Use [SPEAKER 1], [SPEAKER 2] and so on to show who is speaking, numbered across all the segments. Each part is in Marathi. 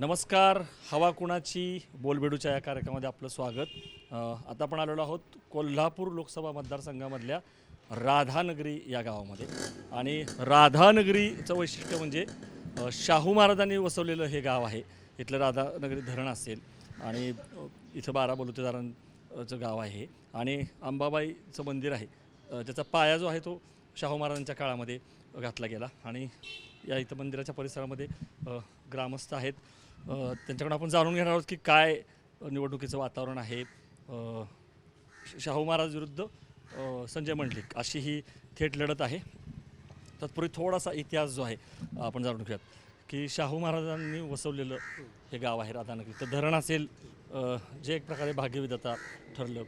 [SPEAKER 1] नमस्कार हवा कुणाची? बोलबेडूच्या या कार्यक्रमामध्ये आपलं स्वागत. आता आपण आलेलो आहोत कोल्हापूर लोकसभा मतदारसंघामधल्या राधानगरी या गावामध्ये. आणि राधानगरीचं वैशिष्ट्य म्हणजे शाहू महाराजांनी वसवलेलं हे गाव आहे. इथलं राधानगरी धरण असेल आणि इथं बारा बलुतेदारांचं गाव आहे. आणि अंबाबाईचं मंदिर आहे. त्याचा पाया जो आहे तो शाहू महाराजांच्या काळामध्ये घातला गेला. आणि या इथं मंदिराच्या परिसरामध्ये ग्रामस्थ आहेत. त्यांच्याकडून आपण जाणून घेणार आहोत की काय निवडणुकीचं वातावरण आहे. शाहू महाराज विरुद्ध संजय मंडलिक अशी ही थेट लढत आहे. तत्पूर्वी थोडासा इतिहास जो आहे आपण जाणून घेऊयात की शाहू महाराजांनी वसवलेलं हे गाव आहे राधानगरी तर धरण असेल जे एक प्रकारे भाग्यविधाता ठरलं.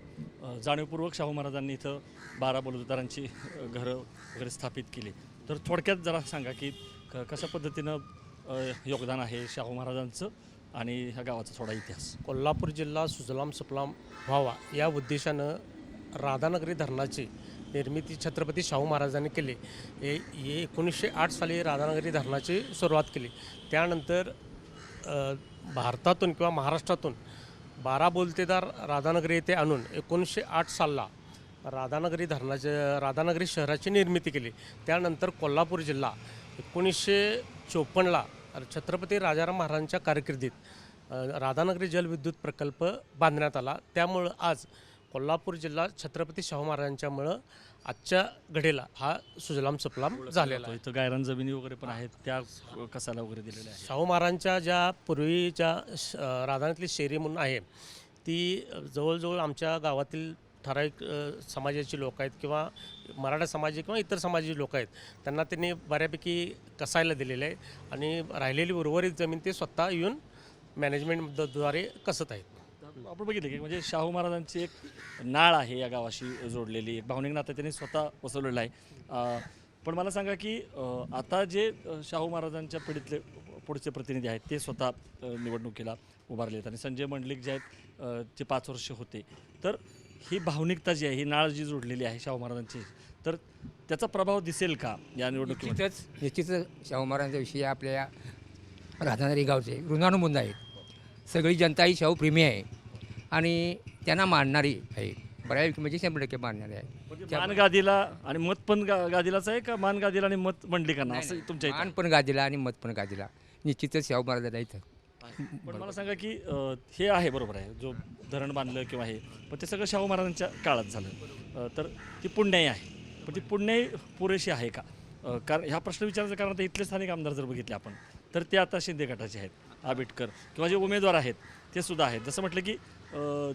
[SPEAKER 1] जाणीवपूर्वक शाहू महाराजांनी इथं बारा बलुतेदारांची घरं वगैरे स्थापित केली. तर थोडक्यात जरा सांगा की क कशा पद्धतीनं योगदान आहे शाहू महाराजांचं आणि ह्या गावाचा थोडा इतिहास.
[SPEAKER 2] कोल्हापूर जिल्हा सुजलाम सुफलाम व्हावा या उद्देशानं राधानगरी धरणाची निर्मिती छत्रपती शाहू महाराजांनी केली. हे हे एकोणीसशे आठ साली राधानगरी धरणाची सुरुवात केली. त्यानंतर भारतातून किंवा महाराष्ट्रातून बारा बोलतेदार राधानगरी येथे आणून एकोणीसशे आठ सालला राधानगरी धरणाच्या राधानगरी शहराची निर्मिती केली. त्यानंतर कोल्हापूर जिल्हा एकोणीसशे चोपन्नला छत्रपती राजाराम महाराजांच्या कारकिर्दीत राधानगरी जलविद्युत प्रकल्प बांधण्यात आला. त्यामुळं आज कोल्हापूर जिल्हा छत्रपती शाहू महाराजांच्यामुळं आजच्या घडीला हा सुजलाम सुफलाम झालेला आहे.
[SPEAKER 1] इथं गायरान जमिनी वगैरे पण आहेत त्या कसाला वगैरे दिलेल्या आहेत?
[SPEAKER 2] शाहू महाराजांच्या ज्या पूर्वीच्या राधानगरीतली शेरी म्हणून आहे ती जवळजवळ आमच्या गावातील ठराविक समाजाची लोक आहेत किंवा मराठा समाजी किंवा इतर समाजाची लोक आहेत त्यांना त्यांनी बऱ्यापैकी कसायला दिलेलं आहे आणि राहिलेली उर्वरित जमीन ते स्वतः येऊन मॅनेजमेंटद्वारे कसत आहेत.
[SPEAKER 1] आपण बघितलं की म्हणजे शाहू महाराजांची एक नाळ आहे या गावाशी जोडलेली एक भावनिक नातं त्यांनी स्वतः वसवलेलं आहे. पण मला सांगा की आता जे शाहू महाराजांच्या पिढीतले पुढचे प्रतिनिधी आहेत ते स्वतः निवडणुकीला उभारले आहेत आणि संजय मंडलिक जे आहेत ते पाच वर्ष होते तर ही भावनिकता जी आहे ही नाळ जी जोडलेली आहे शाहू महाराजांची तर त्याचा प्रभाव दिसेल का या निवडणुकीमध्ये?
[SPEAKER 3] निश्चितच निश्चितच शाहू महाराजांचा विषय आपल्या या राधानगरी गावचे ऋणानुबंध आहेत. सगळी जनता ही शाहू प्रेमी आहे आणि त्यांना मानणारी आहे. बऱ्यापैकी म्हणजे शंभर टक्के मानणारी आहे.
[SPEAKER 1] म्हणजे मान गादीला आणि मत पण गा गादीलाच आहे का मान गादीला आणि मत मंडलिकांना? असं तुमच्या इथं?
[SPEAKER 3] मान पण गादीला आणि मत पण गादीला. निश्चितच शाहू महाराजांना इथं.
[SPEAKER 1] पण मला सांगा की अ, हे आहे बरोबर आहे जो धरण बांधलं किंवा हे पण ते सगळं शाहू महाराजांच्या काळात झालं. अ, तर ती पुण्याई आहे. पण ती पुण्याई पुरेशी आहे का? अ, कारण ह्या प्रश्न विचारायचं कारण आता इथले स्थानिक आमदार जर बघितले आपण तर ते आता शिंदे गटाचे आहेत आबिटकर किंवा जे उमेदवार आहेत ते सुद्धा आहेत. जसं म्हटलं की अ,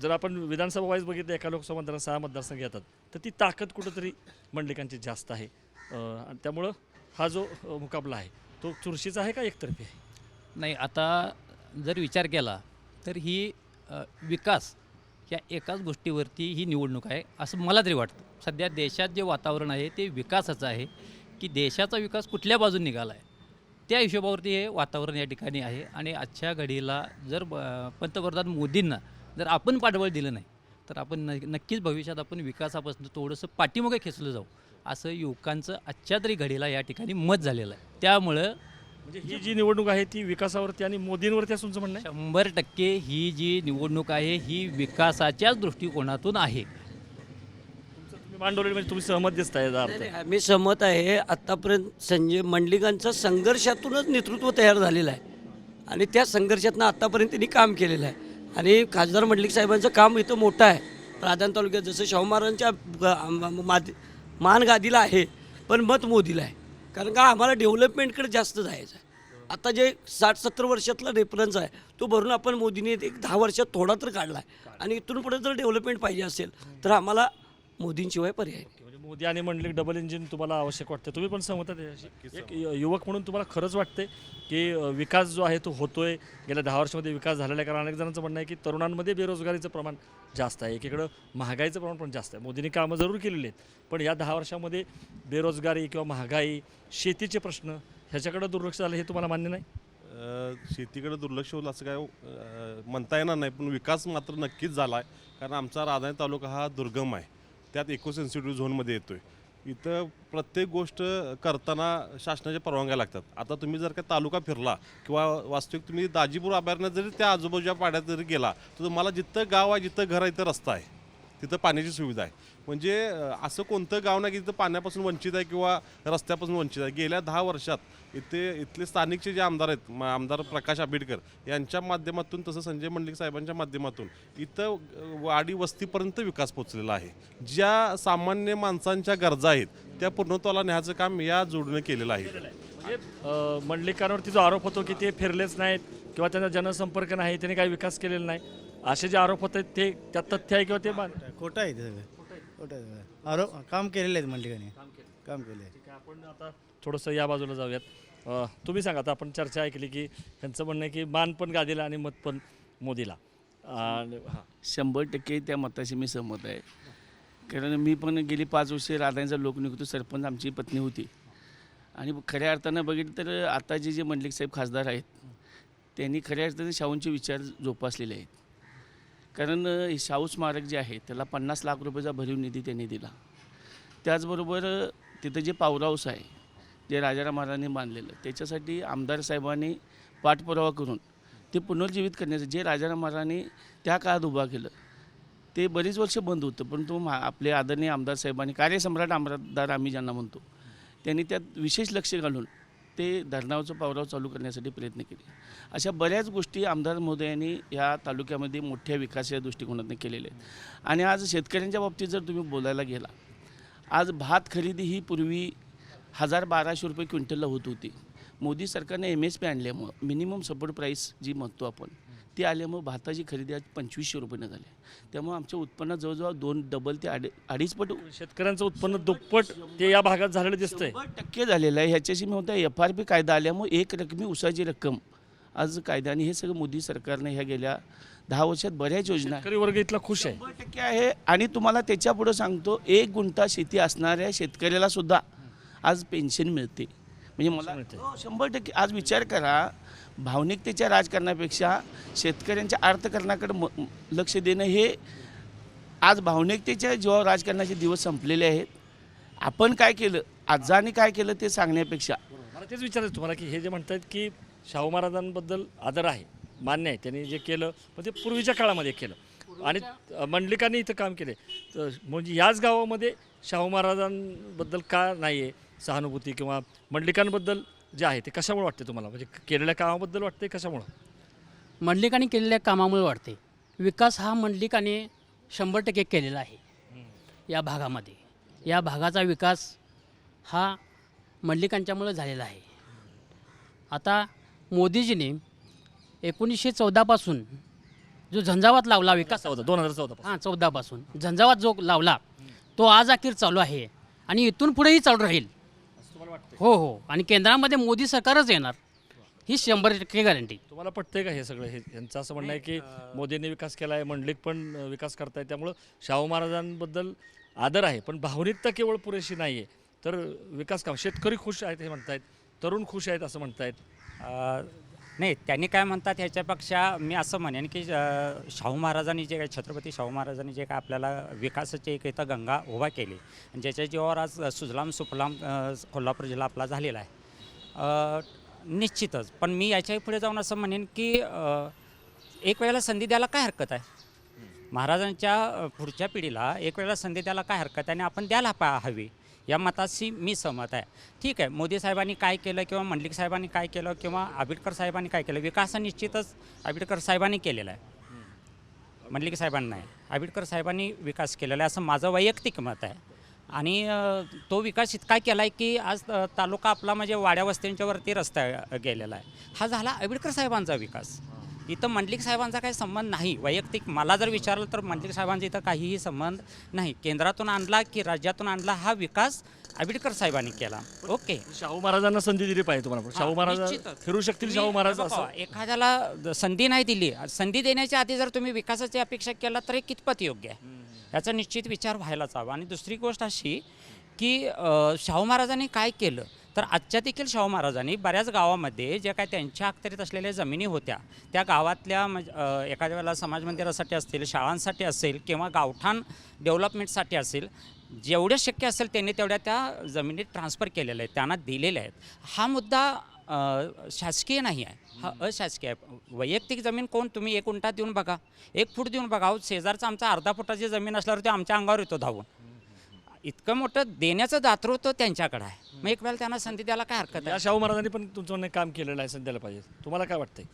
[SPEAKER 1] जर आपण विधानसभा वाईज बघितलं एका लोकसभा मतदार सहा मतदारसंघ येतात तर ती ताकद कुठंतरी मंडलिकांची जास्त आहे. अ, आणि त्यामुळं हा जो अ, मुकाबला आहे तो चुरशीचा आहे का एकतर्फी आहे?
[SPEAKER 4] नाही आता जर विचार केला तर ही विकास ह्या एकाच गोष्टीवरती ही निवडणूक आहे असं मला तरी वाटतं. सध्या देशात जे वातावरण आहे ते विकासाचं आहे की देशाचा विकास कुठल्या बाजून निघाला आहे त्या हिशोबावरती हे वातावरण या ठिकाणी आहे. आणि आजच्या घडीला जर पंतप्रधान मोदींना जर आपण पाठबळ दिलं नाही तर आपण न नक्कीच भविष्यात आपण विकासापासून थोडंसं पाठीमागे खेचलं जाऊ असं युवकांचं आजच्या तरी घडीला या ठिकाणी मत झालेलं आहे. त्यामुळं
[SPEAKER 1] म्हणजे ही जी निवडणूक आहे ती विकासावरती आणि मोदींवरती असं तुमचं म्हणणं आहे?
[SPEAKER 4] शंभर टक्के ही जी निवडणूक आहे ही विकासाच्याच दृष्टिकोनातून आहे.
[SPEAKER 1] तुम्ही म्हणजे तुम्ही सहमत दिसताय याचा अर्थ
[SPEAKER 5] नाही, मी सहमत आहे. आत्तापर्यंत संजय मंडलिकांचं संघर्षातूनच नेतृत्व तयार झालेलं आहे. आणि त्या संघर्षातनं आत्तापर्यंत त्यांनी काम केलेलं आहे. आणि खासदार मंडलिक साहेबांचं काम इथं मोठं आहे. प्राधान तालुक्यात जसं शाहू महाराजांच्या ग- माद मान गादीला आहे पण मत मोदीला आहे. कारण का आम्हाला डेव्हलपमेंटकडे जास्त जायचं आहे आता जे साठ सत्तर वर्षातला रेफरन्स आहे तो भरून आपण मोदींनी एक दहा वर्षात थोडा तर काढला आहे आणि इथून पुढे जर डेव्हलपमेंट पाहिजे असेल तर आम्हाला मोदींशिवाय पर्याय नाही.
[SPEAKER 1] मोदी आणि मंडलिक डबल इंजिन तुम्हाला आवश्यक वाटतं तुम्ही पण सहमत त्याच्याशी? एक युवक म्हणून तुम्हाला खरंच वाटते की विकास जो आहे तो होतोय. गेल्या दहा वर्षामध्ये विकास झालेला आहे. कारण अनेक जणांचं म्हणणं आहे की तरुणांमध्ये बेरोजगारीचं प्रमाण जास्त आहे. एकीकडं महागाईचं प्रमाण पण जास्त आहे. मोदींनी कामं जरूर केलेली आहेत. पण या दहा वर्षामध्ये बेरोजगारी किंवा महागाई शेतीचे प्रश्न ह्याच्याकडं दुर्लक्ष झालं हे तुम्हाला मान्य नाही?
[SPEAKER 6] शेतीकडे दुर्लक्ष होईल असं काय म्हणता येणार नाही. पण विकास मात्र नक्कीच झाला आहे. कारण आमचा राधानगरी तालुका हा दुर्गम आहे. त्यात इको सेन्सिटिव्ह झोनमध्ये येतो आहे इथं प्रत्येक गोष्ट करताना शासनाच्या परवानग्या लागतात. आता तुम्ही जर का तालुका फिरला किंवा वास्तविक तुम्ही दाजीपूर अभयारण्यात जरी त्या आजूबाजूच्या पाड्यात जरी गेला तर तुम्हाला जिथं गाव आहे जिथं घर आहे तिथं रस्ता आहे. तिथं पाण्याची सुविधा आहे. म्हणजे असं कोणतं गाव नाही की तिथं पाण्यापासून वंचित आहे किंवा रस्त्यापासून वंचित आहे. गेल्या दहा वर्षात इथे इथले स्थानिकचे जे आमदार आहेत म- आमदार प्रकाश आंबेडकर यांच्या माध्यमातून तसं संजय मंडलिक साहेबांच्या माध्यमातून इथं वाडी वस्तीपर्यंत विकास पोचलेला आहे. ज्या सामान्य माणसांच्या गरजा आहेत त्या पूर्णत्वाला न्यायचं काम या जोडीनं केलेलं आहे.
[SPEAKER 1] म्हणजे अ, मंडलिकांवरती जो आरोप होतो की ते फिरलेच नाहीत किंवा त्यांचा जनसंपर्क नाही त्यांनी काही विकास केलेला नाही असे जे आरोप होत आहेत ते त्यात तथ्य आहे किंवा ते मान
[SPEAKER 7] खोटं आहे ते सगळं. खोटं आहे सगळं आरोप काम केलेले आहेत मंडलिकांनी. काम केले
[SPEAKER 1] ठीक आहे, आपण आता थोडंसं या बाजूला जाऊयात. अ, तुम्ही सांगा आता आपण चर्चा ऐकली की त्यांचं म्हणणं आहे की मान पण गादीला आणि मत पण मोदीला. आणि हां.
[SPEAKER 8] शंभर टक्के त्या मताशी मी सहमत आहे. कारण मी पण गेली पाच वर्षे राधांचा लोकनियुक्त सरपंच आमची पत्नी होती. आणि खऱ्या अर्थानं बघितलं तर आता जे मंडलिक साहेब खासदार आहेत त्यांनी खऱ्या अर्थाने शाहूंचे विचार जोपासलेले आहेत. कारण अ, हे शाहू स्मारक जे आहे त्याला पन्नास लाख रुपयाचा भरीव निधी त्यांनी दिला. त्याचबरोबर अ, तिथं जे पावर हाऊस आहे जे राजाराम महाराजांनी बांधलेलं त्याच्यासाठी आमदार साहेबांनी पाठपुरावा करून ते पुनर्जीवित करण्याचं जे राजाराम महाराजांनी त्या काळात उभा केलं ते बरीच वर्ष बंद होतं. परंतु मा आपले आदरणीय आमदार साहेबांनी कार्यसम्राट आमदार आम्ही ज्यांना म्हणतो त्यांनी त्यात विशेष लक्ष घालून ते धरणावरचं पावराव चालू करण्यासाठी प्रयत्न केले. अशा बऱ्याच गोष्टी आमदार महोदयांनी या तालुक्यामध्ये मोठ्या विकासाच्या दृष्टिकोनातून केलेल्या आहेत. आणि आज शेतकऱ्यांच्या बाबतीत जर तुम्ही बोलायला गेला आज भात खरेदी ही पूर्वी हजार बाराशे रुपये क्विंटलला होत होती. मोदी सरकारने एम एस पी आणल्यामुळं मिनिमम सपोर्ट प्राईस जी म्हणतो आपण ती आल्यामुळं भाताची खरेदी आज पंचवीसशे रुपयानं झाली त्यामुळे आमच्या उत्पन्नात जवळजवळ दोन डबल ते अडी अडीच पट
[SPEAKER 1] शेतकऱ्यांचं उत्पन्न दुप्पट ते या भागात झालेलं दिसतंय.
[SPEAKER 8] शंभर टक्के झालेलं आहे. ह्याच्याशी मी म्हणतो एफ आर पी कायदा आल्यामुळे एक रकमी उसाची रक्कम आज कायद्याने हे सगळं मोदी सरकारने ह्या गेल्या दहा वर्षात बऱ्याच योजना
[SPEAKER 1] शेतकरी वर्ग इथला खुश आहे.
[SPEAKER 8] टक्के आहे. आणि तुम्हाला त्याच्या पुढं सांगतो एक गुंठा शेती असणाऱ्या शेतकऱ्याला सुद्धा आज पेन्शन मिळते. म्हणजे मला. हो, शंभर टक्के. आज विचार करा भावनिकतेच्या राजकारणापेक्षा शेतकऱ्यांच्या अर्थकारणाकडे म लक्ष देणं हे आज भावनिकतेच्या जेव्हा राजकारणाचे दिवस संपलेले आहेत आपण काय केलं आजाने काय केलं ते सांगण्यापेक्षा.
[SPEAKER 1] मला तेच विचारायचं तुम्हाला की हे जे म्हणतात की शाहू महाराजांबद्दल आदर आहे मान्य आहे त्यांनी जे केलं पण ते पूर्वीच्या काळामध्ये केलं. आणि मंडलिकांनी इथं काम केले. तर म्हणजे याच गावामध्ये शाहू महाराजांबद्दल का नाही आहे सहानुभूती किंवा मंडलिकांबद्दल जे आहे ते कशामुळे वाटते तुम्हाला? म्हणजे केलेल्या कामाबद्दल वाटते कशामुळं?
[SPEAKER 9] मंडलिकांनी केलेल्या कामामुळे वाढते विकास हा मंडलिकाने शंभर टक्के केलेला आहे. या भागामध्ये. या भागाचा विकास हा मंडलिकांच्यामुळे झालेला आहे. आता मोदीजीने एकोणीसशे चौदापासून जो झंझावात लावला विकास
[SPEAKER 1] चौदा दोन हजार चौदा
[SPEAKER 9] हां चौदापासून झंझावात जो लावला तो आज अखेर चालू आहे आणि इथून पुढेही चालू राहील. हो हो. आणि केंद्रामध्ये मोदी सरकारच येणार. ही शंभर टक्के गॅरंटी
[SPEAKER 1] तुम्हाला पटतंय का हे सगळं? हे यांचं असं म्हणणं आहे की मोदींनी विकास केला आहे मंडलिक पण विकास करताय त्यामुळं शाहू महाराजांबद्दल आदर आहे पण भावनिकता केवळ पुरेशी नाही आहे तर विकास काम शेतकरी खुश आहेत हे म्हणतायत तरुण खुश आहेत असं म्हणतायत.
[SPEAKER 10] नाही त्यांनी काय म्हणतात ह्याच्यापेक्षा मी असं म्हणेन की शाहू महाराजांनी जे काय छत्रपती शाहू महाराजांनी जे काय आपल्याला विकासाची एक इथं गंगा उभा केली. ज्याच्या जीवावर आज सुजलाम सुफलाम कोल्हापूर जिल्हा आपला झालेला आहे. निश्चितच. पण मी याच्याही पुढे जाऊन असं म्हणेन की एक वेळेला संधी द्यायला काय हरकत आहे? महाराजांच्या पुढच्या पिढीला एक वेळेला संधी द्यायला काय हरकत आहे? आणि आपण द्यायला पा हवी. या मताशी मी सहमत आहे. ठीक आहे मोदी साहेबांनी काय केलं किंवा मंडलिक साहेबांनी काय केलं किंवा आंबेडकर साहेबांनी काय केलं? विकास निश्चितच आंबेडकर साहेबांनी केलेला आहे. मंडलिक साहेबांनी नाही. आंबेडकर साहेबांनी विकास केलेला आहे असं माझं वैयक्तिक मत आहे. आणि तो विकास इतका केला आहे की आज तालुका आपला म्हणजे वाड्या वस्त्यांच्या वरती रस्ता गेलेला आहे. हा झाला आंबेडकर साहेबांचा विकास. इथं मंडलिक साहेबांचा काही संबंध नाही. वैयक्तिक मला जर विचारलं तर मंडलिक साहेबांचा इथं काहीही संबंध नाही. केंद्रातून आणला की राज्यातून आणला हा विकास आंबेडकर साहेबांनी केला. ओके.
[SPEAKER 1] शाहू महाराजांना संधी दिली पाहिजे तुम्हाला. शाहू महाराज. फिरू शकतील शाहू महाराज
[SPEAKER 10] एखाद्याला संधी नाही दिली. संधी देण्याच्या आधी जर तुम्ही विकासाची अपेक्षा केला तर हे कितपत योग्य आहे? याचा निश्चित विचार व्हायलाच हवा. आणि दुसरी गोष्ट अशी की शाहू महाराजांनी काय केलं? तर आजच्या देखील शाहू महाराजांनी बऱ्याच गावामध्ये जे काय त्यांच्या अखत्यारीत असलेल्या जमिनी होत्या त्या गावातल्या म्हणजे एखाद्या वेळेला समाज मंदिरासाठी असतील शाळांसाठी असेल किंवा गावठाण डेव्हलपमेंटसाठी असेल जेवढ्या शक्य असेल त्यांनी तेवढ्या त्या जमिनी ट्रान्सफर केलेल्या आहेत त्यांना दिलेल्या आहेत. हा मुद्दा शासकीय नाही आहे. हा अशासकीय आहे. वैयक्तिक जमीन कोण? तुम्ही एक उंटा देऊन बघा. एक फूट देऊन बघा. शेजारचा आमचा अर्धा फुटाची जमीन असल्यावर ते आमच्या अंगावर येतो धावून. इतकं मोठं देण्याचं दातृत्व त्यांच्याकडे आहे. मग एक वेळेला त्यांना संधी द्यायला काय हरकत
[SPEAKER 1] या
[SPEAKER 10] आहे?
[SPEAKER 1] शाहू महाराजांनी पण तुमचं म्हणणं काम केलेलं आहे द्यायला पाहिजे. तुम्हाला काय वाटतंय?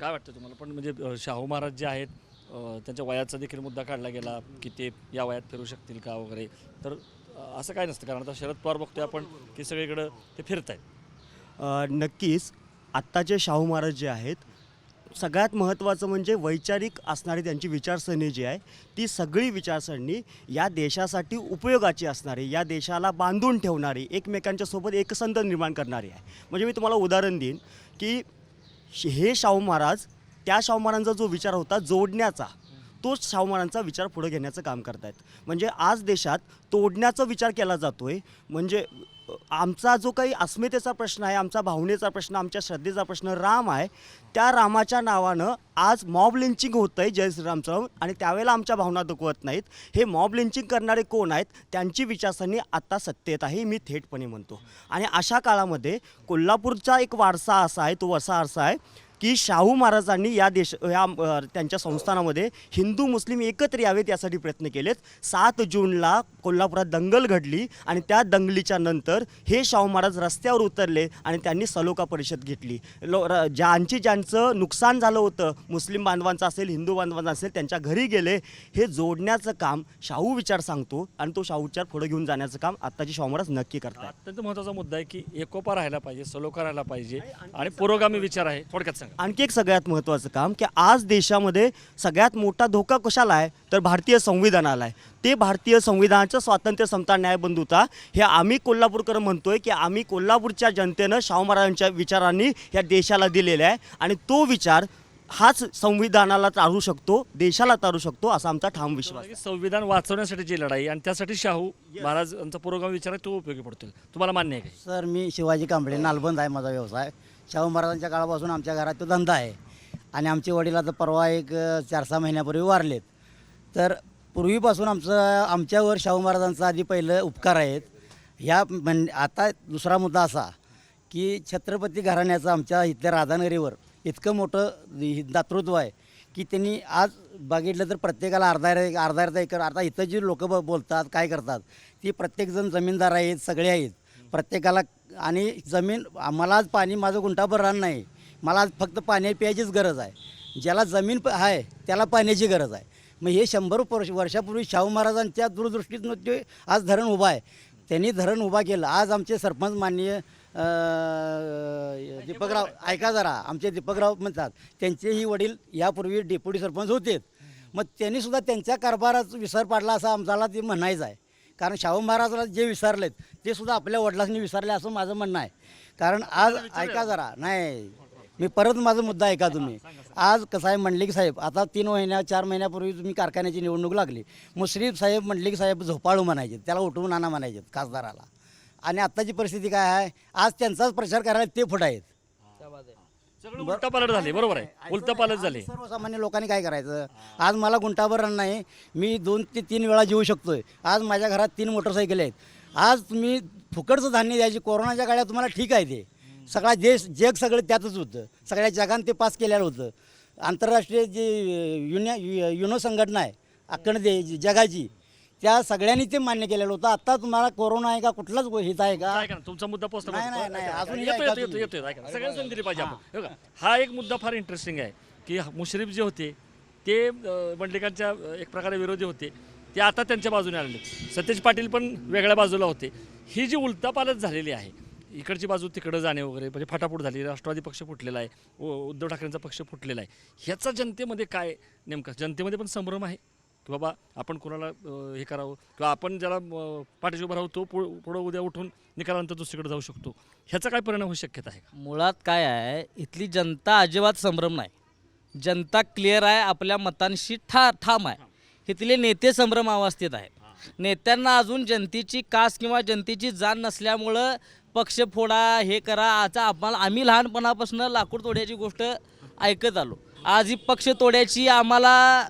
[SPEAKER 1] काय वाटतं तुम्हाला? पण म्हणजे अ, शाहू महाराज जे आहेत अ, त्यांच्या वयाचा देखील मुद्दा काढला गेला की ते या वयात फिरू शकतील का वगैरे. तर अ, असं काय नसतं कारण आता शरद पवार बघतोय आपण की सगळीकडं ते फिरत आहेत
[SPEAKER 11] अ, नक्कीच. आत्ताचे शाहू महाराज जे आहेत सगळ्यात महत्त्वाचं म्हणजे वैचारिक असणारी त्यांची विचारसरणी जी आहे ती सगळी विचारसरणी या देशासाठी उपयोगाची असणारी या देशाला बांधून ठेवणारी एकमेकांच्या सोबत एकसंध निर्माण करणारी आहे. म्हणजे मी तुम्हाला उदाहरण देईन की श- हे शाहू महाराज त्या शाहू महाराजांचा जो विचार होता जोडण्याचा तोच शाहू महाराजांचा विचार पुढे घेण्याचं काम करतायत. म्हणजे आज देशात तोडण्याचा विचार केला जातोय म्हणजे आमचा जो काही अस्मितेचा प्रश्न आहे आमचा भावनेचा प्रश्न आमच्या श्रद्धेचा प्रश्न राम आहे त्या रामाच्या नावानं आज मॉब लिंचिंग होतं आहे जय श्रीरामचं आणि त्यावेळेला आमच्या भावना दुखवत नाहीत. हे मॉब लिंचिंग करणारे कोण आहेत त्यांची विचारसरणी आत्ता सत्तेत आहे मी थेटपणे म्हणतो. आणि अशा काळामध्ये कोल्हापूरचा एक वारसा असा आहे तो असा असा आहे की शाहू महाराजांनी या देश या त्यांच्या संस्थानामध्ये हिंदू मुस्लिम एकत्र यावेत यासाठी प्रयत्न केलेत. सात जूनला कोल्हापुरात दंगल घडली आणि त्या दंगलीच्या नंतर हे शाहू महाराज रस्त्यावर उतरले आणि त्यांनी सलोका परिषद घेतली. लो ज्यांची ज्यांचं नुकसान झालं होतं मुस्लिम बांधवांचं असेल हिंदू बांधवांचं असेल त्यांच्या घरी गेले हे जोडण्याचं काम शाहू विचार सांगतो आणि तो शाहू विचार पुढे घेऊन जाण्याचं काम आत्ताचे शाहू महाराज नक्की करतात
[SPEAKER 1] अत्यंत महत्त्वाचा मुद्दा आहे की एकोपा राहायला पाहिजे सलोखा राहायला पाहिजे आणि पुरोगामी विचार आहे थोडक्यात सांगा.
[SPEAKER 11] आणखी एक सगळ्यात महत्त्वाचं काम की आज देशामध्ये सगळ्यात मोठा धोका कशाला आहे? तर भारतीय संविधानाला आहे. ते भारतीय संविधानाचं स्वातंत्र्य समता न्याय बंधुता. हे आम्ही कोल्हापूरकर म्हणतोय की आम्ही कोल्हापूरच्या जनतेनं शाहू महाराजांच्या विचारांनी या देशाला दिलेला आहे आणि तो विचार हाच संविधानाला तारू शकतो देशाला तारू शकतो असा आमचा ठाम विश्वास आहे.
[SPEAKER 1] संविधान वाचवण्यासाठीची लढाई आणि त्यासाठी शाहू महाराजांचा पुरोगामी विचार आहे तो उपयोगी पडतोय. तुम्हाला मान्य आहे का
[SPEAKER 7] सर मी शिवाजी कांबळे नालबंद आहे माझा व्यवसाय. शाहू महाराजांच्या काळापासून आमच्या घरात तो धंदा आहे. आणि आमचे वडील आता परवा एक चार सहा महिन्यापूर्वी वारलेत. तर पूर्वीपासून आमचं आमच्यावर शाहू महाराजांचा आधी पहिलं उपकार आहेत. ह्या म्हण आता दुसरा मुद्दा असा की छत्रपती घराण्याचं आमच्या इथल्या राधानगरीवर इतकं मोठं दातृत्व आहे की त्यांनी आज बघितलं तर प्रत्येकाला अर्धा अर्धा अर्धा अर्धा एकर आता इथं जी लोकं बोलतात काय करतात ती प्रत्येकजण जमीनदार आहेत सगळे आहेत. प्रत्येकाला आणि जमीन मला आज पाणी माझं गुंठाभर भरणार नाही. मला आज फक्त पाणी प्यायचीच गरज आहे. ज्याला जमीन प- आहे त्याला पाण्याची गरज आहे. मग हे शंभर वर्ष वर्षापूर्वी शाहू महाराजांच्या दूरदृष्टीतून ते आज धरण उभं आहे त्यांनी धरण उभा केलं. आज आमचे सरपंच माननीय दीपकराव ऐका जरा आमचे दीपकराव म्हणतात त्यांचेही वडील यापूर्वी डेप्युटी सरपंच होते. मग त्यांनीसुद्धा त्यांच्या कारभाराचा विसर पाडला असं आमच्याला ते म्हणायचं आहे. कारण शाहू महाराजाला जे विसरलेत ते सुद्धा आपल्या वडिलांनी विसरले असं माझं म्हणणं आहे. कारण आज ऐका जरा. नाही मी परत माझा मुद्दा ऐका तुम्ही. आज कसं आहे मंडलिक साहेब आता तीन महिन्या चार महिन्यापूर्वी तुम्ही कारखान्याची निवडणूक लागली. मुश्रीफ साहेब मंडलिक साहेब झोपाळू म्हणायचे त्याला उठवून आणा म्हणायचे खासदाराला. आणि आत्ताची परिस्थिती काय आहे? आज त्यांचाच प्रचार करायला ते फुट आहेत.
[SPEAKER 1] झाले बरोबर आहे. उलटा पालट झाले.
[SPEAKER 7] सर्वसामान्य लोकांनी काय करायचं? आज मला गुंटाभर नाही. मी दोन ते तीन वेळा जेवू शकतोय. आज माझ्या घरात तीन मोटरसायकल आहेत. आज तुम्ही फुकटचं धान्य द्यायची कोरोनाच्या काळात तुम्हाला ठीक आहे ते. सगळा देश जग सगळं त्यातच होतं. सगळ्या जगानं ते पास केलेलं होतं. आंतरराष्ट्रीय जे युन्या यु- युनो संघटना आहे अखंड दे जगाची त्या सगळ्यांनी ते मान्य केलेलं होतं. आता तुम्हाला कोरोना आहे का कुठलाच हित आहे का?
[SPEAKER 1] ऐका ना तुमचा मुद्दा पोहोचला
[SPEAKER 7] नाही, नाही, नाही, अजून
[SPEAKER 1] येतो येतो. येतो येतो ऐका ना. सगळ्यांना संधी दिली पाहिजे आपण. हे बघा, हा एक मुद्दा फार इंटरेस्टिंग आहे की मुश्रीफ जे होते ते अं, एक प्रकारे विरोधी होते. ते आता त्यांच्या बाजूने आलेले सतेज पाटील पण वेगळ्या बाजूला होते. ही जी उलटापालट झालेली आहे इकडची बाजू तिकडं जाणे वगैरे म्हणजे फाटाफूट झाली राष्ट्रवादी पक्ष फुटलेला आहे उद्धव ठाकरेंचा पक्ष फुटलेला आहे. ह्याचा जनतेमध्ये काय नेमकं? जनतेमध्ये पण संभ्रम आहे? की बाबा आपण कोणाला हे करावं? किंवा आपण ज्याला पाठीशी उभं राहू तो पुढं पुढं उद्या उठून निकालानंतर दुसरीकडे जाऊ शकतो. ह्याचा काय परिणाम होऊ शक्यता आहे
[SPEAKER 12] मुळात काय आहे इथली जनता अजिबात संभ्रम नाही. जनता क्लिअर आहे आपल्या मतांशी ठा ठाम आहे. इथले नेते संभ्रम अवस्थेत आहेत. नेत्यांना अजून जनतेची कास किंवा जनतेची जाण नसल्यामुळं पक्ष फोडा हे करा आता आम्हाला आम्ही लहानपणापासून लाकूड तोड्याची गोष्ट ऐकत आलो. आज ही पक्ष तोड्याची आम्हाला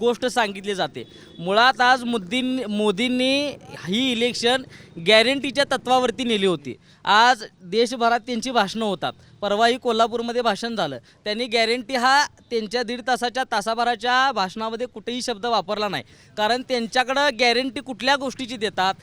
[SPEAKER 12] गोष्ट सांगितली जाते. मुळात आज मुद्दीन मोदींनी ही इलेक्शन गॅरंटीच्या तत्वावरती नेली होती. आज देशभरात त्यांची भाषणं होतात. परवाही कोल्हापूरमध्ये भाषण झालं. त्यांनी गॅरंटी हा त्यांच्या दीड तासाच्या तासाभराच्या भाषणामध्ये कुठेही शब्द वापरला नाही. कारण त्यांच्याकडं गॅरंटी कुठल्या गोष्टीची देतात?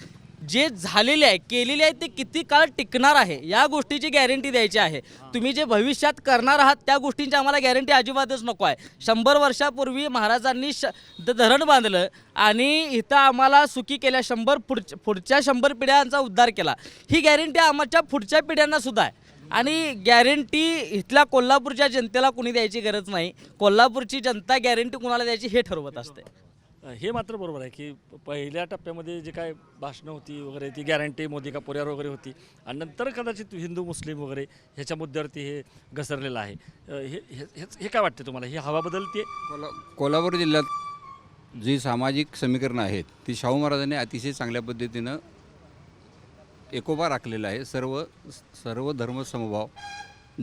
[SPEAKER 12] जे झालेले आहे केलेले आहे ते किती काळ टिकणार आहे? या गोष्टीची गॅरंटी द्यायची आहे. तुम्ही जे भविष्यात करणार आहात त्या गोष्टींची आम्हाला गॅरंटी अजिबातच नको आहे. शंभर वर्षापूर्वी महाराजांनी श धरण बांधलं आणि इथं आम्हाला सुखी केल्या शंभर पुढच्या पुढच्या शंभर पिढ्यांचा उद्धार केला. ही गॅरंटी आमच्या पुढच्या पिढ्यांनासुद्धा आहे. आणि गॅरंटी इथल्या कोल्हापूरच्या जनतेला कुणी द्यायची गरज नाही. कोल्हापूरची जनता गॅरंटी कुणाला द्यायची हे ठरवत असते.
[SPEAKER 1] हे मात्र बरोबर आहे की प- पहिल्या टप्प्यामध्ये जे काय भाषणं होती वगैरे ती गॅरंटी मोदी का पोऱ्यावर वगैरे होती. आणि नंतर कदाचित हिंदू मुस्लिम वगैरे ह्याच्या मुद्द्यावरती हे घसरलेलं आहे. हे हे- हेच- हे काय वाटतं तुम्हाला? ही हवा बदलते
[SPEAKER 13] कोल्हा कोल्हापूर जिल्ह्यात जी सामाजिक समीकरणं आहेत ती शाहू महाराजांनी अतिशय चांगल्या पद्धतीनं एकोपा राखलेला आहे. सर्व सर्व धर्मसमभाव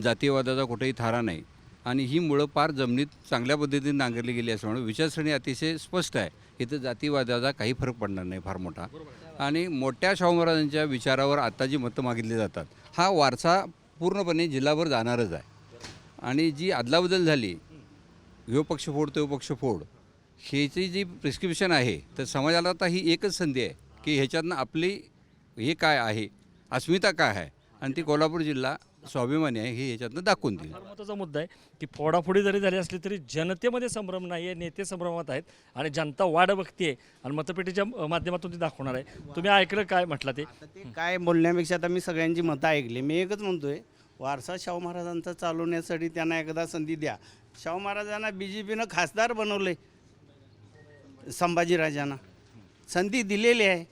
[SPEAKER 13] जातीयवादाचा कुठेही थारा नाही. आणि ही मुळं पार जमिनीत चांगल्या पद्धतीने नांगरली गेली असल्यामुळे विचारसरणी अतिशय स्पष्ट आहे. इथं जातीवादाचा काही फरक पडणार नाही फार मोठा. आणि मोठ्या शाहू महाराजांच्या विचारावर आता जी मतं मागितली जातात हा वारसा पूर्णपणे जिल्हाभर जाणारच आहे. आणि जी अदलाबदल झाली ह्यो पक्ष फोड तो पक्ष फोड ह्याची जी प्रिस्क्रिप्शन आहे तर समाजाला आता ही एकच संधी आहे की ह्याच्यातनं आपली हे काय आहे? अस्मिता काय आहे? आणि ती कोल्हापूर जिल्हा स्वाभिमानी आहे हे ह्याच्यातनं दाखवून दिली.
[SPEAKER 1] फार महत्त्वाचा मुद्दा आहे की फोडाफोडी जरी झाली असली तरी जनतेमध्ये संभ्रम नाही आहे नेते संभ्रमात आहेत आणि जनता वाढ बघते आणि मतपेटीच्या अ, माध्यमातून ती दाखवणार आहे. तुम्ही ऐकलं काय म्हटलं ते?
[SPEAKER 14] ते काय बोलण्यापेक्षा आता मी सगळ्यांची मतं ऐकली. मी एकच म्हणतोय वारसा शाहू महाराजांचा चालवण्यासाठी त्यांना एकदा संधी द्या. शाहू महाराजांना बी जे पीनं खासदार बनवले संभाजीराजांना. संधी दिलेली आहे.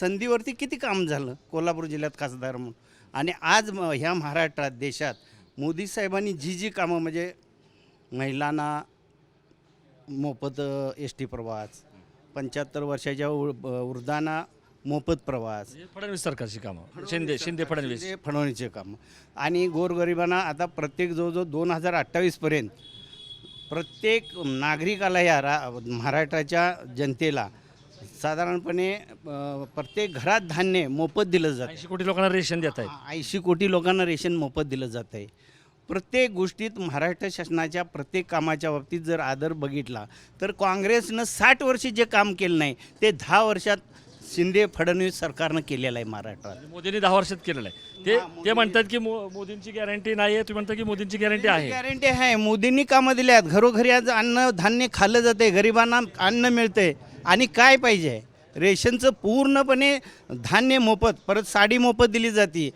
[SPEAKER 14] संधीवरती किती काम झालं? कोल्हापूर जिल्ह्यात खासदार म्हणून. आणि आज म- ह्या महाराष्ट्रात देशात मोदी साहेबांनी जी जी कामं म्हणजे महिलांना मोफत एस टी प्रवास पंच्याहत्तर वर्षाच्या उ- वृद्धांना मोफत प्रवास.
[SPEAKER 1] हे फडणवीस सरकारची कामं. शिंदे शिंदे फडणवीस
[SPEAKER 14] फडणवीसचे काम. आणि गोरगरिबांना आता प्रत्येक जवळजवळ दोन हजार अठ्ठावीसपर्यंत प्रत्येक नागरिकाला या रा महाराष्ट्राच्या जनतेला साधारणपणे अ, प्रत्येक घरात धान्य मोफत दिलं जातं
[SPEAKER 1] ऐंशी कोटी लोकांना रेशन देत आहेत.
[SPEAKER 14] ऐंशी कोटी लोकांना रेशन मोफत दिलं जात आहे. प्रत्येक गोष्टीत महाराष्ट्र शासनाच्या प्रत्येक कामाच्या बाबतीत जर आदर बघितला तर काँग्रेसनं साठ वर्षी जे काम केलं नाही ते दहा वर्षात शिंदे फडणवीस सरकारनं केलेलं आहे महाराष्ट्रात.
[SPEAKER 1] मोदींनी दहा वर्षात केलेलं आहे. ते ते म्हणतात की मो- मोदींची गॅरंटी नाही आहे तुम्ही म्हणता की मोदींची गॅरंटी आहे.
[SPEAKER 14] गॅरंटी आहे. मोदींनी कामं दिल्यात घरोघरी आज अन्न धान्य खाल्लं जाते गरिबांना अन्न मिळतंय. आणि काय पाहिजे? रेशनचं पूर्णपणे धान्य मोफत परत साडी मोफत दिली जाते.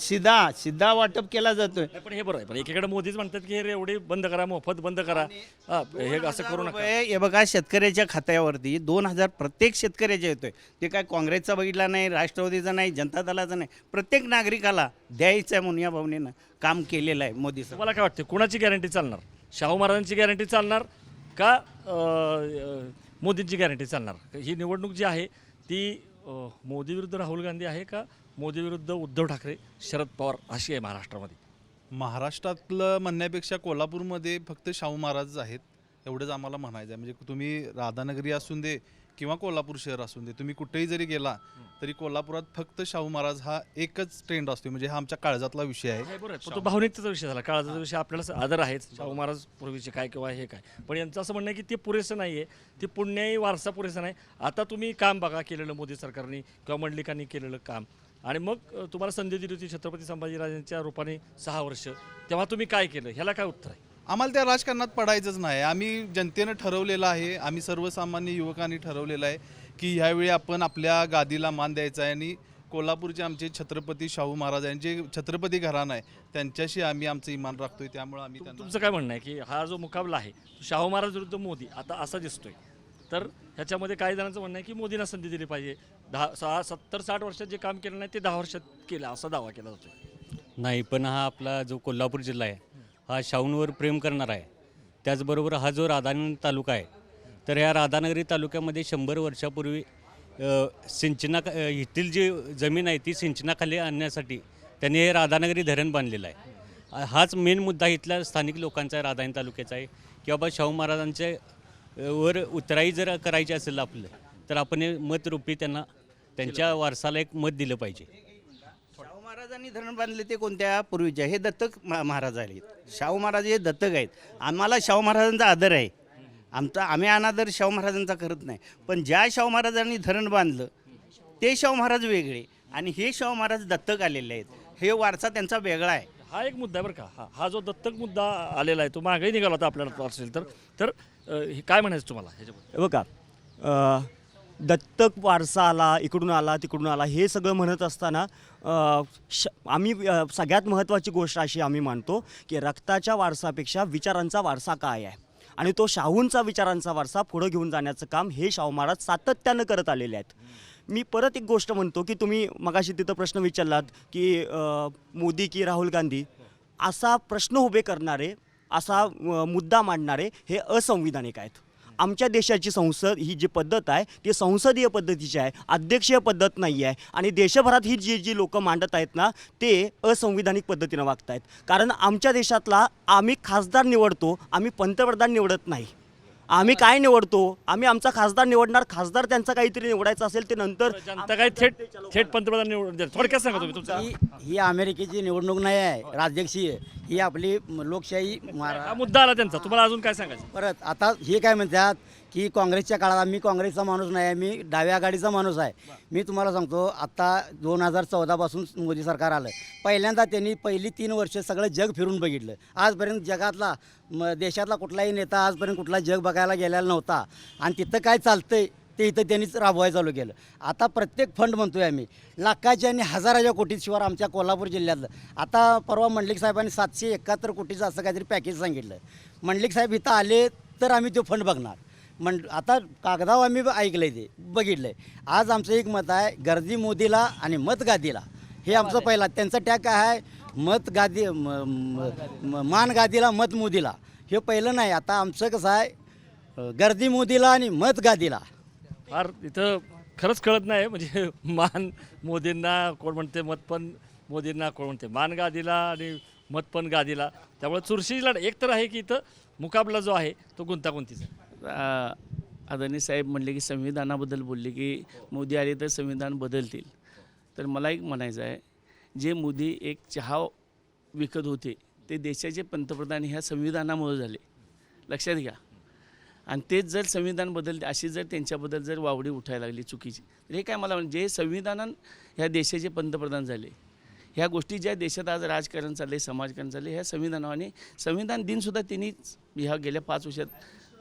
[SPEAKER 14] शिदा शिदा वाटप केला जातोय.
[SPEAKER 1] पण हे बरं आहे पण एकीकडे मोदीच म्हणतात की हे एवढे बंद करा मोफत बंद करा. हा, हे असं करू नका.
[SPEAKER 14] रुपये हे बघा शेतकऱ्याच्या खात्यावरती दोन हजार प्रत्येक शेतकऱ्याच्या येतोय. ते काय काँग्रेसचा बघितला नाही राष्ट्रवादीचा नाही जनता दलाचा नाही. प्रत्येक नागरिकाला द्यायचं आहे म्हणून या भावनेनं काम केलेलं आहे मोदी सरकार
[SPEAKER 1] तुम्हाला काय वाटतं कुणाची गॅरंटी चालणार? शाहू महाराजांची गॅरंटी चालणार का अं, मोदींची गॅरंटी चालणार. ही निवडणूक जी आहे ती मोदी विरुद्ध राहुल गांधी आहे का मोदी विरुद्ध उद्धव ठाकरे शरद पवार अशी आहे महाराष्ट्रामध्ये?
[SPEAKER 15] महाराष्ट्रातलं म्हणण्यापेक्षा कोल्हापूरमध्ये फक्त शाहू महाराज आहेत एवढंच आम्हाला म्हणायचं आहे. म्हणजे तुम्ही राधानगरी असून दे किंवा कोल्हापूर शहर असून दे तुम्ही कुठेही जरी गेला तरी कोल्हापुरात फक्त शाहू महाराज हा एकच ट्रेंड असतो म्हणजे हा आमच्या काळजातला विषय आहे.
[SPEAKER 1] पण तो भावनिकतेचा विषय झाला. काळाचा विषय आपल्याला आदर आहेच. शाहू महाराज पूर्वीचे काय किंवा हे काय. पण यांचं असं म्हणणं आहे की ते पुरेसं नाही आहे ते पुण्याही वारसा पुरेसा नाही. आता तुम्ही काम बघा केलेलं मोदी सरकारने किंवा मंडलिकांनी केलेलं काम. आणि मग तुम्हाला संधी दिली होती छत्रपती संभाजीराजांच्या रूपाने सहा वर्ष. तेव्हा तुम्ही काय केलं? ह्याला काय उत्तर आहे?
[SPEAKER 15] आम्हाला त्या राजकारणात पडायचंच नाही. आम्ही जनतेनं ठरवलेलं आहे आम्ही सर्वसामान्य युवकांनी ठरवलेलं आहे की ह्यावेळी आपण आपल्या गादीला मान द्यायचा आहे आणि कोल्हापूरचे आमचे छत्रपती शाहू महाराजांचे छत्रपती घराणं आहे त्यांच्याशी आम्ही आमचं इमान राखतोय त्यामुळे आम्ही त्यांना
[SPEAKER 1] तुमचं काय म्हणणं आहे की हा जो मुकाबला आहे तो शाहू महाराज विरुद्ध मोदी आता असा दिसतोय. तर ह्याच्यामध्ये काही जणांचं म्हणणं आहे की मोदींना संधी दिली पाहिजे. दहा सहा सत्तर साठ वर्षात जे काम केलं नाही ते दहा वर्षात केलं असा दावा केला जातो
[SPEAKER 16] नाही पण हा आपला जो कोल्हापूर जिल्हा आहे हा शाहूंवर प्रेम करणार आहे. त्याचबरोबर हा जो राधानगरी तालुका आहे तर या राधानगरी तालुक्यामध्ये शंभर वर्षापूर्वी सिंचना येथील जी जमीन आहे ती सिंचनाखाली आणण्यासाठी त्यांनी हे राधानगरी धरण बांधलेलं आहे. हाच मेन मुद्दा इथल्या स्थानिक लोकांचा आहे राधानगरी तालुक्याचा आहे की बाबा शाहू महाराजांच्या वर उतराई जर करायची असेल आपलं तर आपण हे मतरूपी त्यांना त्यांच्या वारसाला एक मत दिलं पाहिजे.
[SPEAKER 14] महाराजांनी धरण बांधले ते कोणत्या पूर्वीच्या हे दत्तक मा- महाराज आहेत. शाहू महाराज हे दत्तक आहेत. आम्हाला शाहू महाराजांचा आदर आहे. आमचा आम्ही अनादर शाहू महाराजांचा करत नाही. पण ज्या शाहू महाराजांनी धरण बांधलं ते शाहू महाराज वेगळे. आणि हे शाहू महाराज दत्तक आलेले आहेत. हे वारसा त्यांचा वेगळा आहे.
[SPEAKER 1] हा एक मुद्दा आहे बरं का. हा हा जो दत्तक मुद्दा आलेला आहे तो मागेही निघाला होता आपल्याला असेल तर. तर अ, हे काय म्हणायचं तुम्हाला ह्याच्याबद्दल?
[SPEAKER 11] हे बघा अ, दत्तक वारसा आला इकडून आला तिकडून आला हे सगळं म्हणत असताना श आम्ही सगळ्यात महत्त्वाची गोष्ट अशी आम्ही मानतो की रक्ताच्या वारसापेक्षा विचारांचा वारसा काय आहे? आणि तो शाहूंचा विचारांचा वारसा पुढं घेऊन जाण्याचं काम हे शाहू महाराज सातत्यानं करत आलेले आहेत. मी परत एक गोष्ट म्हणतो की तुम्ही मगाशी तिथं प्रश्न विचारलात की मोदी की राहुल गांधी? असा प्रश्न उभे करणारे असा मुद्दा मांडणारे हे असंविधानिक आहेत. आमच्या देशाची संसद ही जी पद्धत आहे ती संसदीय पद्धतीची आहे अध्यक्षीय पद्धत नाही आहे. आणि देशभरात ही जी जी लोक मांडत आहेत ना ते असंविधानिक पद्धतीनं वागत आहेत कारण आमच्या देशातला आम्ही खासदार निवडतो आम्ही पंतप्रधान निवडत नाही. आम्ही काय निवडतो? आम्ही आमचा खासदार निवडणार खासदार त्यांचा काहीतरी निवडायचं असेल ते नंतर
[SPEAKER 1] जनता काय थेट थेट पंतप्रधान निवडून. थोडक्यात सांगा तुम्ही तुमचा.
[SPEAKER 7] ही ही अमेरिकेची निवडणूक नाही आहे राजकीय ही आपली लोकशाही महारा
[SPEAKER 1] हा मुद्दा आला त्यांचा. तुम्हाला अजून काय सांगायचं?
[SPEAKER 7] परत आता हे काय म्हणतात की काँग्रेसच्या काळात मी काँग्रेसचा माणूस नाही आहे मी डाव्या आघाडीचा माणूस आहे. मी तुम्हाला सांगतो आता दोन हजार चौदापासून मोदी सरकार आलं. पहिल्यांदा त्यांनी पहिली तीन वर्ष सगळं जग फिरून बघितलं. आजपर्यंत जगातला म देशातला कुठलाही नेता आजपर्यंत कुठला जग बघायला गेलेला नव्हता. आणि तिथं काय चालतंय ते इथं त्यांनीच राबवायला चालू केलं. आता प्रत्येक फंड म्हणतोय आम्ही. लाखाच्या आणि हजाराच्या कोटीशिवार आमच्या कोल्हापूर जिल्ह्यातलं. आता परवा मंडलिक साहेबांनी सातशे एकाहत्तर कोटीचं असं काहीतरी पॅकेज सांगितलं. मंडलिक साहेब इथं आले तर आम्ही तो फंड बघणार. म्हण आता कागदावर आम्ही ऐकलं आहे ते बघितलं आहे आज आमचं एक मत आहे गर्दी मोदीला आणि मत गादीला हे आमचं पहिला त्यांचा टॅग काय आहे मत गादी म- म- म- मान गादीला मत मोदीला. हे पहिलं नाही आता आमचं कसं आहे अ, गर्दी मोदीला आणि मत गादीला
[SPEAKER 1] फार इथं खरंच कळत नाही म्हणजे मान मोदींना कोण म्हणते मत पण मोदींना कोण म्हणते मान गादीला आणि मत पण गादीला. त्यामुळे चुरशी लढ एक तर आहे की इथं मुकाबला जो आहे तो गुंतागुंतीचा
[SPEAKER 8] आदरणीय साहेब म्हणले की संविधानाबद्दल बोलले की मोदी आले तर संविधान बदलतील. तर मला एक म्हणायचं आहे जे मोदी एक चहा विकत होते ते देशाचे पंतप्रधान ह्या संविधानामुळे झाले. लक्षात घ्या. आणि तेच जर संविधान बदलते अशी जर त्यांच्याबद्दल जर वावडी उठायला लागली चुकीची तर हे काय मला जे संविधानान ह्या देशाचे पंतप्रधान झाले ह्या गोष्टी ज्या देशात आज राजकारण चालले समाजकारण चालले ह्या संविधानाने संविधान दिनसुद्धा त्यांनीच ह्या गेल्या पाच वर्षात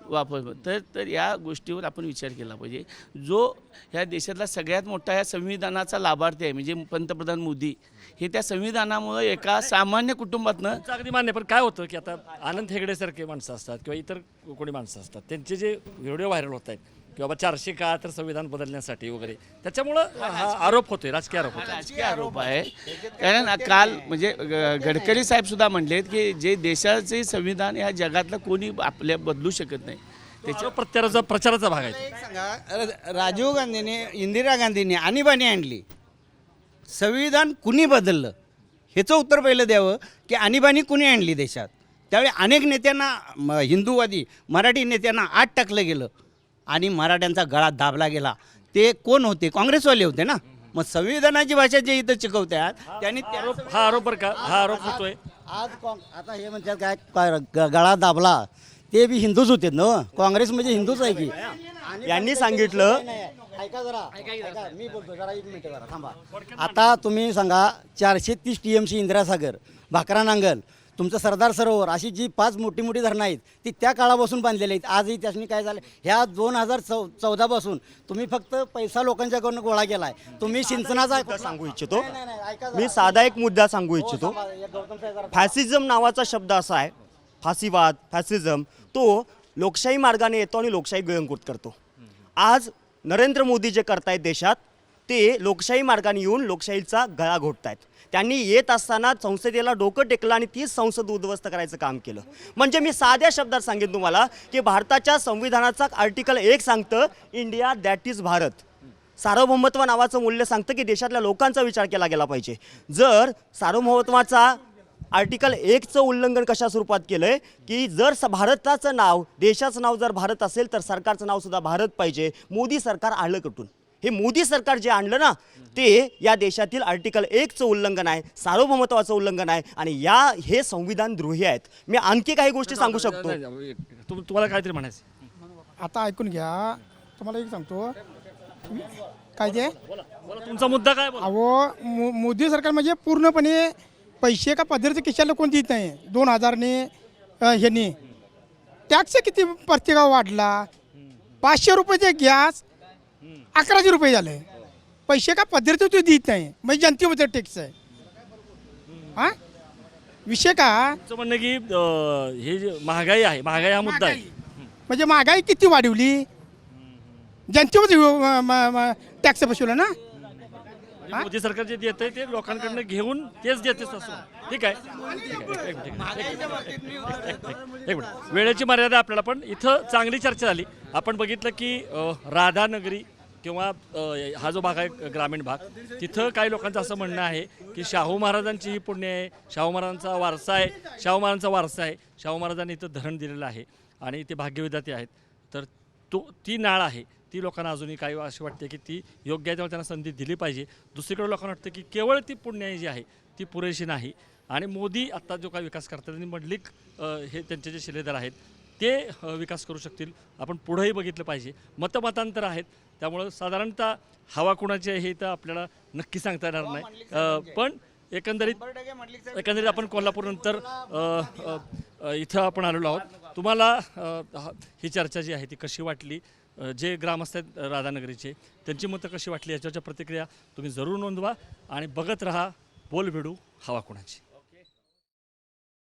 [SPEAKER 8] वापर तर तर या गोष्टीवर आपण विचार केला पाहिजे. जो ह्या देशातला सगळ्यात मोठा ह्या संविधानाचा लाभार्थी आहे म्हणजे पंतप्रधान मोदी हे त्या संविधानामुळे एका सामान्य कुटुंबातनं
[SPEAKER 1] अगदी मान्य पण काय होतं की आता आनंद हेगडेसारखे माणसं असतात किंवा इतर कोणी माणसं असतात त्यांचे जे व्हिडिओ व्हायरल होत आहेत की बाबा चारशे का तर संविधान बदलण्यासाठी वगैरे. त्याच्यामुळं हा आरोप होतोय राजकीय आरोप होतोय.
[SPEAKER 8] राजकीय आरोप आहे. कारण काल म्हणजे ग- गडकरी साहेब सुद्धा म्हणलेत की जे देशाचे संविधान या जगातलं कोणी आपल्या बदलू शकत नाही.
[SPEAKER 1] त्याच्या प्रत्याराचा प्रचाराचा भाग आहे
[SPEAKER 14] एक सांगा र- राजीव गांधीने इंदिरा गांधीने आणीबाणी आणली. संविधान कुणी बदललं? ह्याचं उत्तर पहिलं द्यावं की आणीबाणी कुणी आणली देशात? त्यावेळी अनेक नेत्यांना म- हिंदूवादी मराठी नेत्यांना आत टाकलं गेलं. आणि मराठ्यांचा गळा दाबला गेला. ते कोण होते? काँग्रेसवाले होते ना? मग संविधानाची भाषा जे इथं शिकवतात त्यांनी त्या
[SPEAKER 1] हा आरोप बरं का? हा आरोप होतोय.
[SPEAKER 7] आज काँ- आता हे म्हणतात काय? काय ग- गळा दाबला. ते बी हिंदूच होते ना? काँग्रेस म्हणजे हिंदूच आहे की?
[SPEAKER 11] यांनी सांगितलं
[SPEAKER 7] नाही, नाही, ऐका जरा ऐका, मी बोलतो जरा एक मिनिट जरा थांबा. आता तुम्ही सांगा चारशे तीस T M C Indirasagar Bhakra Nangal तुमचं सरदार सरोवर अशी जी पाच मोठी मोठी धरणं आहेत ती त्या काळापासून बांधलेली आहेत. आजही त्याच्यानी काय झालं ह्या दोन हजार चौ चौदापासून तुम्ही फक्त पैसा लोकांच्याकडून गोळा केला आहे तुम्ही सिंचनाचा
[SPEAKER 11] सांगू इच्छितो.
[SPEAKER 7] नाही, नाही, नाही, ऐका जरा.
[SPEAKER 11] मी साधा एक मुद्दा सांगू
[SPEAKER 7] हो,
[SPEAKER 11] इच्छितो.
[SPEAKER 7] थांबा, एक गौतम साहेब जरा-
[SPEAKER 11] फॅसिझम नावाचा शब्द असा आहे फासीवाद फॅसिझम तो लोकशाही मार्गाने येतो आणि लोकशाही गिळंकृत करतो. आज नरेंद्र मोदी जे करतायत देशात ते लोकशाही मार्गाने येऊन लोकशाहीचा गळा घोटतायत. त्यांनी येत असताना संसदेला डोकं टेकलं आणि तीच संसद उद्ध्वस्त करायचं काम केलं. म्हणजे मी साध्या शब्दात सांगेन तुम्हाला की भारताच्या संविधानाचा आर्टिकल एक सांगतं इंडिया दॅट इज भारत. सार्वभौमत्व नावाचं मूल्य सांगतं की देशातल्या लोकांचा विचार केला गेला पाहिजे. जर सार्वभौमत्वाचा आर्टिकल एकचं उल्लंघन कशा स्वरूपात केलं आहे की जर स भारताचं नाव देशाचं नाव जर भारत असेल तर सरकारचं नावसुद्धा भारत पाहिजे. मोदी सरकार आलं कुठून? हे मोदी सरकार जे आणलं ना ते या देशातील आर्टिकल एकचं उल्लंघन आहे सार्वभौमत्वाचं उल्लंघन आहे आणि या हे संविधान द्रोही आहेत. मी आणखी काही गोष्टी सांगू शकतो.
[SPEAKER 1] तुम तुम्हाला काहीतरी म्हणायचं
[SPEAKER 17] आता ऐकून घ्या. तुम्हाला एक सांगतो. काय ते
[SPEAKER 1] बोला तुमचा मुद्दा काय बोला.
[SPEAKER 17] अहो मो मोदी सरकार म्हणजे पूर्णपणे पैसे का पदरचे खिशाला कोण देत नाही? दोन हजारने ह्यांनी. टॅक्स किती प्रत्येकावर वाढला? पाचशे रुपयाचे गॅस अकराशे रुपये झाले. पैसे का पदरचे तो देत नाही. म्हणजे जनतेमध्ये टॅक्स आहे. हां? विषय का?
[SPEAKER 1] तुमचं म्हणणं की अं, हे जे महागाई आहे महागाई हा मुद्दा आहे.
[SPEAKER 17] म्हणजे महागाई किती वाढवली? जनतेमध्ये टॅक्स बसवला ना?
[SPEAKER 1] म्हणजे मोदी सरकार जे देते ते लोकांकडनं घेऊन तेच देते असं ठीक आहे ठीक आहे. एक मिनिट, एक मिनिट, एक मिनिट, एक मिनिट, एक मिनिट. वेळेची मर्यादा आपल्याला पण इथं चांगली चर्चा झाली. आपण बघितलं की अ, राधानगरी किंवा हा जो भाग आहे ग्रामीण भाग तिथं काही लोकांचं असं म्हणणं आहे की शाहू महाराजांची ही पुण्य आहे शाहू महाराजांचा वारसा आहे शाहू महाराजांचा वारसा आहे शाहू महाराजांनी इथं धरण दिलेलं आहे आणि ते भाग्यविधाते आहेत. तर तो ती नाळ आहे ती लोकांना अजूनही काही अशी वाटते की ती योग्य आहे तेव्हा त्यांना संधी दिली पाहिजे. दुसरीकडे लोकांना वाटतं की केवळ ती पुण्याई जी आहे ती पुरेशी नाही. आणि मोदी आत्ता जो काही विकास करतात त्यांनी मंडलिक हे त्यांचे जे शिलेदार आहेत ते विकास करू शकतील. आपण पुढंही बघितलं पाहिजे. मतमतांतर आहेत. त्यामुळं साधारणतः हवा कुणाची आहे हे तर आपल्याला नक्की सांगता येणार नाही. पण एकंदरीत एकंदरीत आपण कोल्हापूरनंतर इथं आपण आलेलो आहोत. तुम्हाला हा- चर्चा जी आहे ती कशी वाटली? जे ग्रामस्थ आहेत राधानगरीचे त्यांची मतं कशी वाटली? याच्याच्या प्रतिक्रिया तुम्ही जरूर नोंदवा आणि बघत राहा बोल भिडू हवा कुणाची.